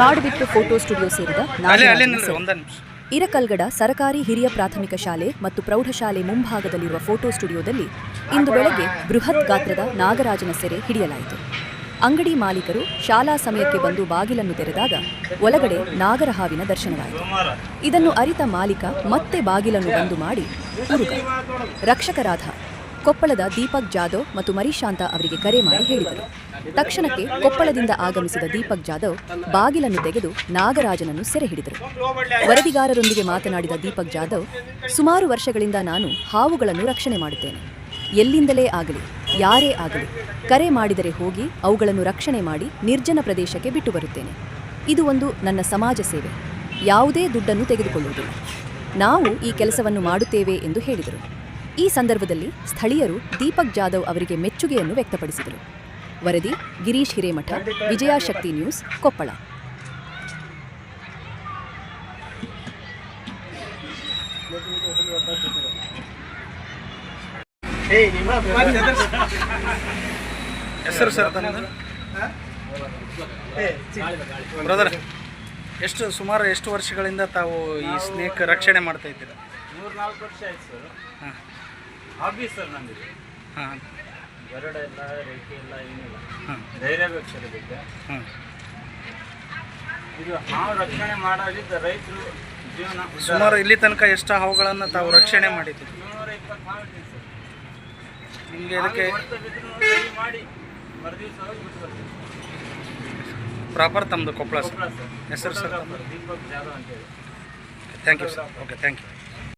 ಕಾಡು ಬಿಟ್ಟು photo studio ಸೇರಿದ ಇರಕಲ್ಗಡ ಸರಕಾರಿ ಹಿರಿಯ ಪ್ರಾಥಮಿಕ ಶಾಲೆ ಮತ್ತು ಪ್ರೌಢಶಾಲೆ ಮುಂಭಾಗದಲ್ಲಿರುವ ಫೋಟೋ ಸ್ಟುಡಿಯೋದಲ್ಲಿ ಇಂದು ಬೆಳಗ್ಗೆ ಬೃಹತ್ ಗಾತ್ರದ ನಾಗರಾಜನ ಸೆರೆ ಹಿಡಿಯಲಾಯಿತು. ಅಂಗಡಿ ಮಾಲೀಕರು ಶಾಲಾ ಸಮಯಕ್ಕೆ ಬಂದು ಬಾಗಿಲನ್ನು ತೆರೆದಾಗ ಒಳಗಡೆ ನಾಗರಹಾವಿನ ದರ್ಶನವಾಯಿತು. ಇದನ್ನು ಅರಿತ ಮಾಲೀಕ ಮತ್ತೆ ಬಾಗಿಲನ್ನು ಬಂದು ಮಾಡಿ ಉರುಗ ರಕ್ಷಕರಾದ ಕೊಪ್ಪಳದ ದೀಪಕ್ ಜಾಧವ್ ಮತ್ತು ಮರಿಶಾಂತ ಅವರಿಗೆ ಕರೆ ಮಾಡಿ ಹೇಳಿದರು. ತಕ್ಷಣಕ್ಕೆ ಕೊಪ್ಪಳದಿಂದ ಆಗಮಿಸಿದ ದೀಪಕ್ ಜಾಧವ್ ಬಾಗಿಲನ್ನು ತೆಗೆದು ನಾಗರಾಜನನ್ನು ಸೆರೆ ಹಿಡಿದರು. ವರದಿಗಾರರೊಂದಿಗೆ ಮಾತನಾಡಿದ ದೀಪಕ್ ಜಾಧವ್, ಸುಮಾರು ವರ್ಷಗಳಿಂದ ನಾನು ಹಾವುಗಳನ್ನು ರಕ್ಷಣೆ ಮಾಡುತ್ತೇನೆ. ಎಲ್ಲಿಂದಲೇ ಆಗಲಿ, ಯಾರೇ ಆಗಲಿ, ಕರೆ ಮಾಡಿದರೆ ಹೋಗಿ ಅವುಗಳನ್ನು ರಕ್ಷಣೆ ಮಾಡಿ ನಿರ್ಜನ ಪ್ರದೇಶಕ್ಕೆ ಬಿಟ್ಟು ಬರುತ್ತೇನೆ. ಇದು ಒಂದು ನನ್ನ ಸಮಾಜ ಸೇವೆ. ಯಾವುದೇ ದುಡ್ಡನ್ನು ತೆಗೆದುಕೊಳ್ಳುವುದಿಲ್ಲ. ನಾವು ಈ ಕೆಲಸವನ್ನು ಮಾಡುತ್ತೇವೆ ಎಂದು ಹೇಳಿದರು. ಈ ಸಂದರ್ಭದಲ್ಲಿ ಸ್ಥಳೀಯರು ದೀಪಕ್ ಜಾಧವ್ ಅವರಿಗೆ ಮೆಚ್ಚುಗೆಯನ್ನು ವ್ಯಕ್ತಪಡಿಸಿದರು. ವರದಿ ಗಿರೀಶ್ ಹಿರೇಮಠ ವಿಜಯಾಶಕ್ತಿ ನ್ಯೂಸ್ ಕೊಪ್ಪಳ. ಹೆಸರು ಸರ್ ಬ್ರದರ್ ಎಷ್ಟು ಸುಮಾರು ಎಷ್ಟು ವರ್ಷಗಳಿಂದ ತಾವು ಈ ಸ್ನೇಕ್ ರಕ್ಷಣೆ ಮಾಡ್ತಾ ಇದ್ದೀರಾ? ಮೂರು ನಾಲ್ಕು ವರ್ಷ ಆಯ್ತು ಸರ್. ಹಾಂ. ಹಾಬಿ ಸರ್ ನಂದಿದೆ ಹಾಂ. ಗರುಡ ಇಲ್ಲ ರೇಖೆ ಇಲ್ಲ ಏನಿಲ್ಲ ಧೈರ್ಯ ಬೇಕು ಸರ್ ಇದಕ್ಕೆ. ಇದು ಹಾವು ರಕ್ಷಣೆ ಮಾಡೋದಿದ್ದ ರೈತರು ಜೀವನ ಸುಮಾರು ಇಲ್ಲಿ ತನಕ ಎಷ್ಟು ಹಾವುಗಳನ್ನು ತಾವು ರಕ್ಷಣೆ ಮಾಡಿದ್ದೀವಿ ಮುನ್ನೂರ ಇಪ್ಪತ್ತು ಹಾವು ಇಟ್ಟಿದೆ ಸರ್. ನಿಮಗೆ ಇದಕ್ಕೆ ಹಾಗೆ ಹೊಡ್ತ ಮಾಡಿ ಮರುದಿವ್ಸ ಹೋಗಿ ಬಿಟ್ಟು ಬರ್ತೀವಿ ಪ್ರಾಪರ್ ತಮ್ಮದು ಕೊಪ್ಪಳ ಸರ್. ಹೆಸರು ಸರ್ ದೀಪಕ್ ಜಾಧವ್ ಅಂತೇಳಿ. Thank you sir okay thank you